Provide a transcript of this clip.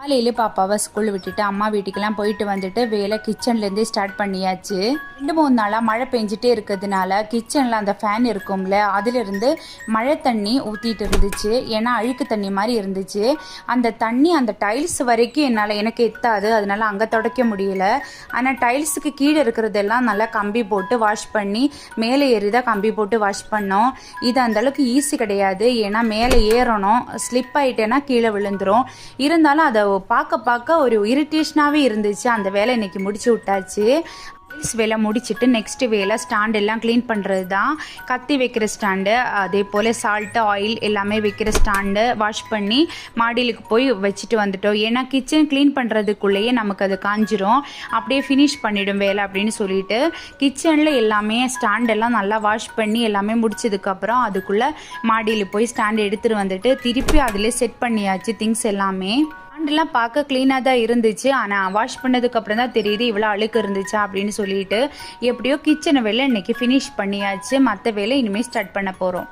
காலையில் பாப்பாவை ஸ்கூல் விட்டுட்டு அம்மா வீட்டுக்கெல்லாம் போயிட்டு வந்துட்டு வேலை கிச்சன்லேருந்தே ஸ்டார்ட் பண்ணியாச்சு. ரெண்டு மூணு நாளாக மழை பெஞ்சிட்டே இருக்கிறதுனால கிச்சனில் அந்த ஃபேன் இருக்கும்ல அதிலிருந்து மழை தண்ணி ஊற்றிட்டு இருந்துச்சு. ஏன்னா அழுக்கு தண்ணி மாதிரி இருந்துச்சு. அந்த தண்ணி அந்த டைல்ஸ் வரைக்கும் என்னால் எனக்கு எத்தாது. அதனால அங்கே துடைக்க முடியல. ஆனால் டைல்ஸுக்கு கீழே இருக்கிறதெல்லாம் நல்லா கம்பி போட்டு வாஷ் பண்ணி மேலே ஏறி தான் கம்பி போட்டு வாஷ் பண்ணோம். இது அந்த அளவுக்கு ஈஸி கிடையாது. ஏன்னா மேலே ஏறணும். ஸ்லிப் ஆகிட்டேன்னா கீழே விழுந்துடும் இருந்தாலும் அதை பார்க்க பார்க்க ஒரு இரிட்டேஷனாகவே இருந்துச்சு. அந்த வேலை இன்னைக்கு முடிச்சு விட்டாச்சு. டைல்ஸ் வேலை முடிச்சுட்டு நெக்ஸ்ட் வேலை ஸ்டாண்ட் எல்லாம் க்ளீன் பண்ணுறது தான் கத்தி வைக்கிற ஸ்டாண்டு அதே போல் சால்ட்டு ஆயில் எல்லாமே வைக்கிற ஸ்டாண்டு வாஷ் பண்ணி மாடியிலுக்கு போய் வச்சுட்டு வந்துட்டோம். ஏன்னா கிச்சன் க்ளீன் பண்ணுறதுக்குள்ளேயே நமக்கு அது காஞ்சிரும். அப்படியே ஃபினிஷ் பண்ணிடும் வேலை அப்படின்னு சொல்லிட்டு கிச்சனில் எல்லாமே ஸ்டாண்ட் எல்லாம் நல்லா வாஷ் பண்ணி எல்லாமே முடிச்சதுக்கப்புறம் அதுக்குள்ளே மாடியில் போய் ஸ்டாண்ட் எடுத்துகிட்டு வந்துட்டு திருப்பி அதிலே செட் பண்ணியாச்சு திங்ஸ் எல்லாமே. ஸ்டாண்டெல்லாம் பார்க்க க்ளீனாக தான் இருந்துச்சு. ஆனால் வாஷ் பண்ணதுக்கு அப்புறம் தான் தெரியுது இவ்வளோ அழுக்கு இருந்துச்சா அப்படின்னு சொல்லிட்டு எப்படியோ கிச்சனை வேலை இன்னைக்கு ஃபினிஷ் பண்ணியாச்சு. மற்ற வேலை இனிமேல் ஸ்டார்ட் பண்ண போகிறோம்